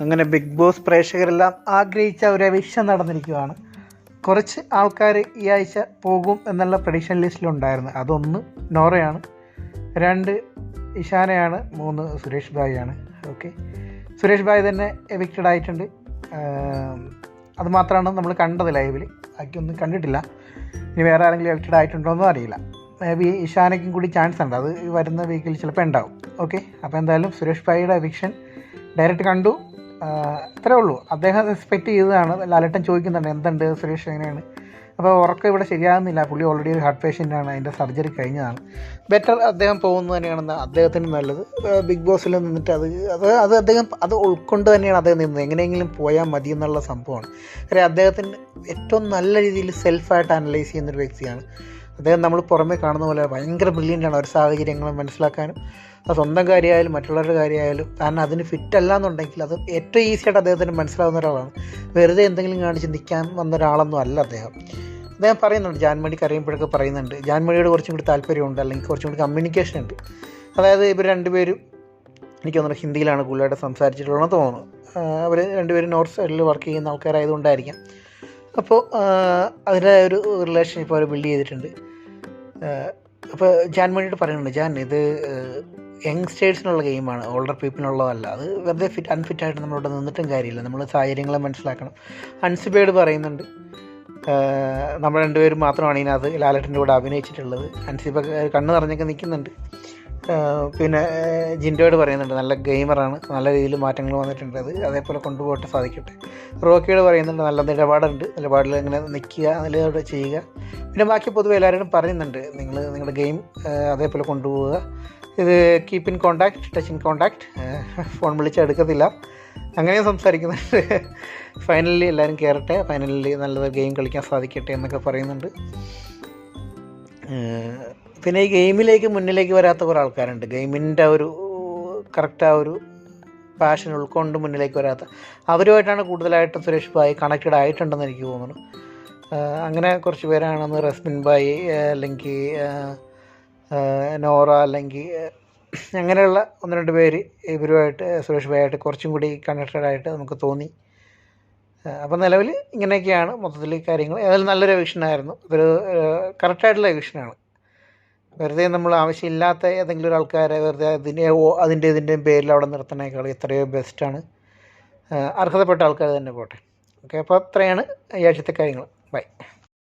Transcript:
അങ്ങനെ big boss പ്രേക്ഷകരെല്ലാം ആഗ്രഹിച്ച ഒരു വിഷം നടന്നിരിക്കുകയാണ്. കുറച്ച് ആൾക്കാർ ഈ ആഴ്ച പോകും എന്നുള്ള പ്രഡിക്ഷൻ ലിസ്റ്റിലുണ്ടായിരുന്നു അതൊന്ന് നോറയാണ് രണ്ട് ഇഷാനയാണ് മൂന്ന് സുരേഷ് ഭായിയാണ് ഓക്കെ സുരേഷ് ഭായ് തന്നെ എവിക്റ്റഡ് ആയിട്ടുണ്ട്. അതുമാത്രമാണ് അത് മാത്രമാണ് നമ്മൾ കണ്ടത് ലൈവിൽ ബാക്കിയൊന്നും കണ്ടിട്ടില്ല. ഇനി വേറെ ആരെങ്കിലും എവിക്റ്റഡ് ആയിട്ടുണ്ടോ ആയിട്ടുണ്ടോയെന്നും അറിയില്ല. മേ ബി ഇഷാനയ്ക്കും കൂടി ചാൻസ് ഉണ്ട്. അത് വരുന്ന വീക്കിൽ ചിലപ്പോൾ ഉണ്ടാവും. ഓക്കെ അപ്പോൾ എന്തായാലും സുരേഷ് ഭായിയുടെ എവിക്ഷൻ ഡയറക്റ്റ് കണ്ടു. അത്രേ ഉള്ളൂ. അദ്ദേഹം റെസ്പെക്റ്റ് ചെയ്തതാണ്. ലാലേട്ടൻ ചോദിക്കുന്നുണ്ട് എന്തുണ്ട് സുരേഷ് എങ്ങനെയാണ്? അപ്പോൾ ഉറക്കം ഇവിടെ ശരിയാകുന്നില്ല. പുള്ളി ഓൾറെഡി ഒരു ഹാർട്ട് പേഷ്യന്റാണ് അതിന്റെ സർജറി കഴിഞ്ഞതാണ്. ബെറ്റർ അദ്ദേഹം പോകുന്നത് തന്നെയാണെന്ന് അദ്ദേഹത്തിന് നല്ലത്. ബിഗ് ബോസിൽ നിന്നിട്ട് അത് അത് അത് അദ്ദേഹം അത് ഉൾക്കൊണ്ട് തന്നെയാണ് അദ്ദേഹം നിന്നത്. എങ്ങനെയെങ്കിലും പോയാൽ മതി എന്നുള്ള സംഭവമാണ്. കാര്യം അദ്ദേഹത്തിന് ഏറ്റവും നല്ല രീതിയിൽ സെൽഫായിട്ട് അനലൈസ് ചെയ്യുന്നൊരു വ്യക്തിയാണ് അദ്ദേഹം നമ്മൾ പുറമേ കാണുന്ന പോലെ ഭയങ്കര ബ്രില്യന്റാണ് ഒരു സാഹചര്യങ്ങളും മനസ്സിലാക്കാനും. അത് സ്വന്തം കാര്യമായാലും മറ്റുള്ളവരുടെ കാര്യമായാലും. കാരണം അതിന് ഫിറ്റ് അല്ല എന്നുണ്ടെങ്കിൽ അത് ഏറ്റവും ഈസി ആയിട്ട് അദ്ദേഹത്തിന് മനസ്സിലാവുന്ന ഒരാളാണ്. വെറുതെ എന്തെങ്കിലും കാണിച്ച് നിൽക്കാൻ വന്ന ഒരാളൊന്നും അല്ല അദ്ദേഹം. അദ്ദേഹം പറയുന്നുണ്ട് ജാൻമണി കരയുമ്പോഴൊക്കെ പറയുന്നുണ്ട്. ജാൻമണിയോട് കുറച്ചും കൂടി താല്പര്യമുണ്ട് അല്ലെങ്കിൽ കുറച്ചും കൂടി കമ്മ്യൂണിക്കേഷൻ ഉണ്ട്. അതായത് ഇവർ രണ്ടുപേരും എനിക്ക് തോന്നുന്നു ഹിന്ദിയിലാണ് കൂടുതലായിട്ട് സംസാരിച്ചിട്ടുള്ളതെന്ന് തോന്നുന്നു. അവർ രണ്ടുപേരും നോർത്ത് സൈഡിൽ വർക്ക് ചെയ്യുന്ന ആൾക്കാരായതുകൊണ്ടായിരിക്കാം. അപ്പോൾ അതിന്റെ ഒരു റിലേഷൻഷിപ്പ് അവർ ബിൽഡ് ചെയ്തിട്ടുണ്ട്. അപ്പോൾ ജാൻ വേണ്ടിയിട്ട് പറയുന്നുണ്ട് ജാൻ ഇത് യങ്സ്റ്റേഴ്സിനുള്ള ഗെയിമാണ് ഓൾഡർ പീപ്പിളിനുള്ളതല്ല അത് വെറുതെ ഫിറ്റ് അൺഫിറ്റായിട്ട് നമ്മളിവിടെ നിന്നിട്ടും കാര്യമില്ല. നമ്മൾ സാഹചര്യങ്ങളെ മനസ്സിലാക്കണം. അൻസിബേഡ് പറയുന്നുണ്ട് നമ്മൾ രണ്ടുപേരും മാത്രമാണ് ഇതിനകത്ത് ലാലട്ടിന്റെ കൂടെ അഭിനയിച്ചിട്ടുള്ളത്. അൻസിബ കണ്ണ് നിറഞ്ഞൊക്കെ നിൽക്കുന്നുണ്ട്. പിന്നെ ജിൻഡോയോട് പറയുന്നുണ്ട് നല്ല ഗെയിമറാണ് നല്ല രീതിയിൽ മാറ്റങ്ങൾ വന്നിട്ടുണ്ട് അത് അതേപോലെ കൊണ്ടുപോകട്ടെ സാധിക്കട്ടെ. റോക്കിയോട് പറയുന്നുണ്ട് നല്ല നിലപാടുണ്ട് നിലപാടിൽ ഇങ്ങനെ നിൽക്കുക നിലപാട് ചെയ്യുക. പിന്നെ ബാക്കി പൊതുവെ എല്ലാവരോടും പറയുന്നുണ്ട് നിങ്ങൾ നിങ്ങളുടെ ഗെയിം അതേപോലെ കൊണ്ടുപോവുക. ഇത് keep in contact touch in contact phone വിളിച്ചാൽ എടുക്കത്തില്ല അങ്ങനെയും സംസാരിക്കുന്നുണ്ട്. ഫൈനലി എല്ലാവരും കയറട്ടെ ഫൈനലി നല്ലത് ഗെയിം കളിക്കാൻ സാധിക്കട്ടെ എന്നൊക്കെ പറയുന്നുണ്ട്. പിന്നെ ഈ ഗെയിമിലേക്ക് മുന്നിലേക്ക് വരാത്ത കുറേ ആൾക്കാരുണ്ട്. ഗെയിമിന്റെ ഒരു കറക്റ്റ് ആ ഒരു പാഷൻ ഉൾക്കൊണ്ട് മുന്നിലേക്ക് വരാത്ത. അവരുമായിട്ടാണ് കൂടുതലായിട്ട് സുരേഷ് ഭായി കണക്റ്റഡ് ആയിട്ടുണ്ടെന്ന് എനിക്ക് തോന്നുന്നു. അങ്ങനെ കുറച്ച് പേരാണെന്ന് റസ്മിൻ ഭായി അല്ലെങ്കിൽ നോറ അല്ലെങ്കിൽ അങ്ങനെയുള്ള ഒന്ന് രണ്ട് പേര് ഇവരുമായിട്ട് സുരേഷ് ഭായായിട്ട് കുറച്ചും കൂടി കണക്റ്റഡ് ആയിട്ട് നമുക്ക് തോന്നി. അപ്പോൾ നിലവിൽ ഇങ്ങനെയൊക്കെയാണ് മൊത്തത്തിൽ കാര്യങ്ങൾ ഏതായാലും നല്ലൊരു എവിഷനായിരുന്നു ഒരു കറക്റ്റായിട്ടുള്ള എവിഷനാണ് വെറുതെ നമ്മൾ ആവശ്യമില്ലാത്ത ഏതെങ്കിലും ഒരു ആൾക്കാരെ വെറുതെ അതിന്റെ അതിന്റെ ഇതിന്റെയും പേരിൽ അവിടെ നിർത്തണേക്കാൾ എത്രയോ ബെസ്റ്റാണ് അർഹതപ്പെട്ട ആൾക്കാർ തന്നെ പോട്ടെ. ഓക്കെ അപ്പോൾ അത്രയാണ് ഈ ആഴ്ചത്തെ കാര്യങ്ങൾ ബൈ